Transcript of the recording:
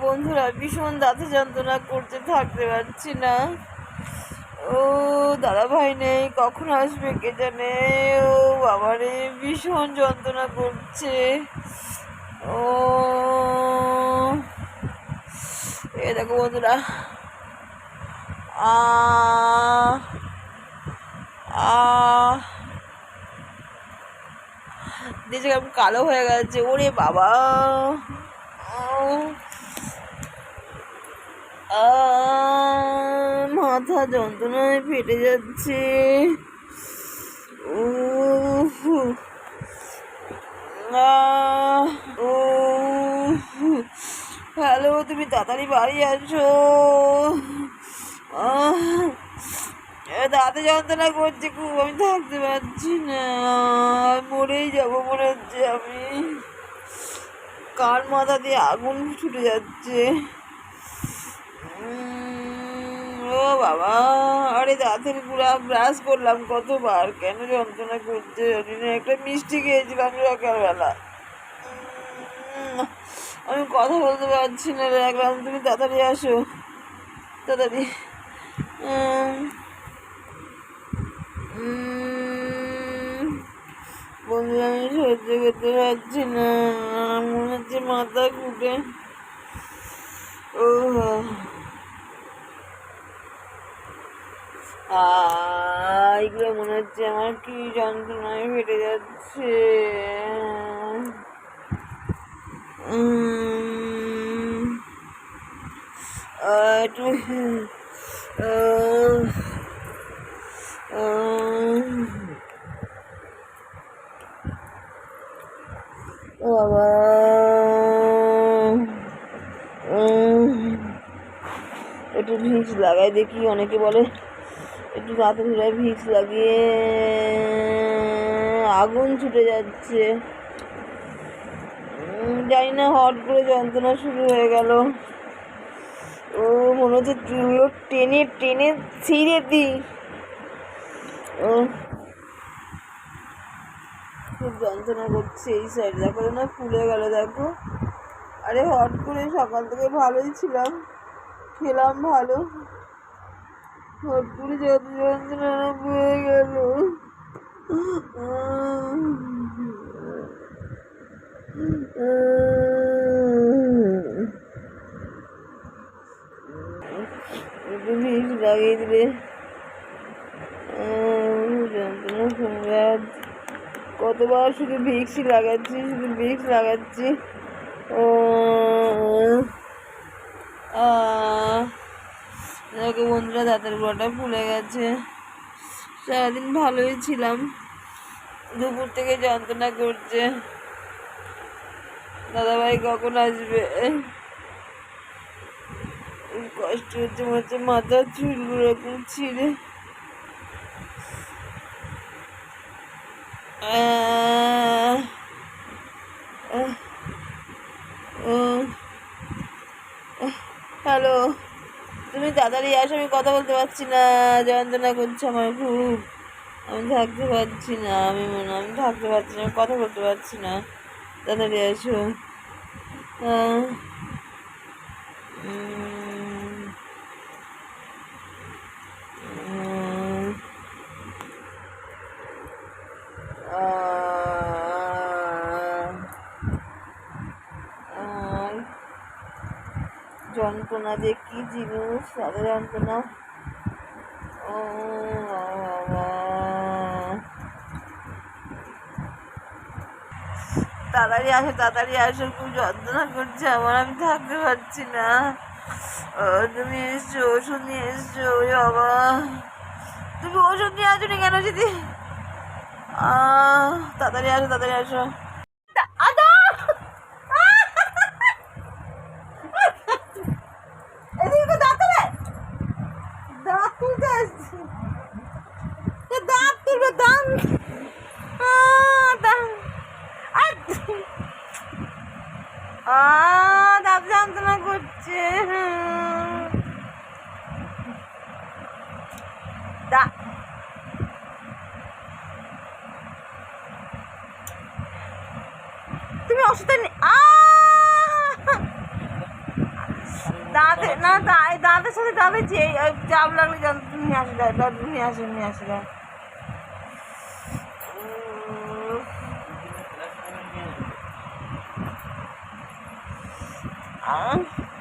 বন্ধুরা ভীষণ দাঁতে যন্ত্রণা করতে থাকতে পারছি না। ও দাদা ভাই নেই কখন আসবে কে জানে? ও বাবারে ভীষণ যন্ত্রণা করছে। ও এ দেখো বন্ধুরা। আ কেমন কালো হয়ে গেছে। ওরে বাবা। আহ, মাথা যন্ত্রণায় ফেটে যাচ্ছে। আহ, হ্যালো তুমি তাড়াতাড়ি বাড়ি আসো। দাঁতে যন্ত্রণা করছে খুব আমি থাকতে পারছি না। মরেই যাব মনে হচ্ছে আমি। কার মাথা দিয়ে আগুন ছুটে যাচ্ছে। ও বাবা, আরে দাঁতের পুরা ব্রাশ করলাম কতবার। কেন যন্ত্রণা করছে? জানি একটা মিষ্টি খেয়েছিলাম সকালবেলা। আমি কথা বলতে পারছি না রাখলাম তুমি তাড়াতাড়ি আসো। তাড়াতাড়ি। বন্ধু, আমি সহ্য করতে পারছি না। মনে হচ্ছে মাথা ঘুটে ও এইগুলো মনে হচ্ছে আমার কি যন্ত্রণায় ফেটে যাচ্ছে। একটু বাবা একটু লাগাই দেখি, অনেকে বলে একটু দাঁতে ধরে ভিক্স লাগিয়ে আগুন ছুটে যাচ্ছে। জানি না, হট করে যন্ত্রণা শুরু হয়ে গেল। ও, মনে হচ্ছে চুলগুলো টেনে টেনে ছিঁড়ে দিই। ও, খুব যন্ত্রণা করছে এই সাইড দেখো না ফুলে গেল, দেখো। আরে, হট করে সকাল থেকে ভালোই ছিলাম, খেলাম ভালো। হট করে যত যন্ত্রণা বয়ে গেল। ভিক্স লাগিয়ে দিলে যন্ত্রণা আর কতবার শুধু ভিক্সই লাগাচ্ছি, শুধু ভিক্স লাগাচ্ছি। ও দেখো বন্ধুরা দাঁতের গোড়াটা ফুলে গেছে সারাদিন ভালোই ছিলাম দুপুর থেকে যন্ত্রণা করছে দাদাভাই কখন আসবে কষ্ট হচ্ছে মনে হচ্ছে মাথার চুলগুলো এরকম ছিঁড়ে হ্যালো তুমি তাড়াতাড়ি আসো আমি কথা বলতে পারছি না। যন্ত্রণা করছে আমার খুব। আমি থাকতে পারছি না আমি মনে আমি থাকতে পারছি না কথা বলতে পারছি না। তাড়াতাড়ি আসো। আহ, যন্ত্রণা যে কি জিনিস তাদের যন্ত্রণা। ও তাড়াতাড়ি আসো তাড়াতাড়ি আসো, খুব যন্ত্রণা করছে আমার, আমি থাকতে পারছি না। তুমি এসছো, ওষুধ নিয়ে এসছো বাবা। তুমি ওষুধ নিয়ে আসো নি কেন যদি তাড়াতাড়ি আসো তাড়াতাড়ি আসো। দাঁত যন্ত্রণা করছে তুমি ওষুধে দাঁতে না দাঁতের সাথে দাঁতে যে চাপ লাগলে নিয়ে আসে দেয় নিয়ে আসে নিয়ে আসে দেয় আহ, প্যারাসিটামল নিয়ে আসব